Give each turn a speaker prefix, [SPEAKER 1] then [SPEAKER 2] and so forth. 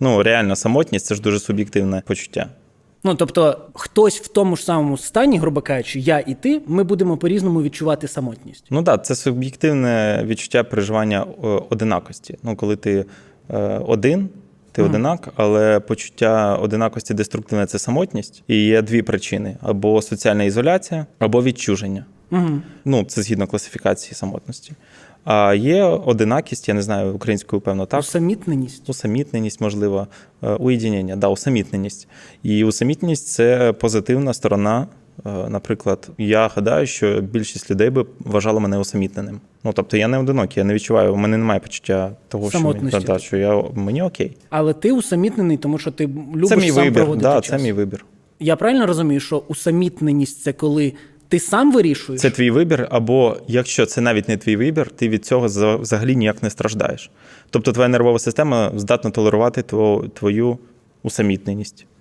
[SPEAKER 1] Ну, реально, самотність це ж дуже суб'єктивне почуття.
[SPEAKER 2] Ну тобто, хтось в тому ж самому стані, грубо кажучи, я і ти, ми будемо по-різному відчувати самотність.
[SPEAKER 1] Ну так, це суб'єктивне відчуття переживання е, одинакості. Ну, коли ти е, один, ти одинак, але почуття одинакості деструктивне це самотність. І є дві причини: або соціальна ізоляція, або відчуження.
[SPEAKER 2] Угу.
[SPEAKER 1] Ну, це згідно класифікації самотності. А є одинакість, я не знаю, українською, певно, так.
[SPEAKER 2] Усамітненість.
[SPEAKER 1] Усамітненість, можливо, е, уєдінення, да, усамітненість. І усамітненість це позитивна сторона. Е, Наприклад, я гадаю, що більшість людей би вважала мене усамітненим. Ну тобто я не одинокий, я не відчуваю, у мене немає почуття того, що, мені, да, що я мені окей.
[SPEAKER 2] Але ти усамітнений, тому що ти любиш
[SPEAKER 1] це мій
[SPEAKER 2] сам
[SPEAKER 1] вибір.
[SPEAKER 2] проводити
[SPEAKER 1] Да,
[SPEAKER 2] час.
[SPEAKER 1] це мій вибір.
[SPEAKER 2] Я правильно розумію, що усамітненість це коли ти сам вирішуєш?
[SPEAKER 1] Це твій вибір, або якщо це навіть не твій вибір, ти від цього за- взагалі ніяк не страждаєш. Тобто твоя нервова система здатна толерувати тво- твою усамітненість.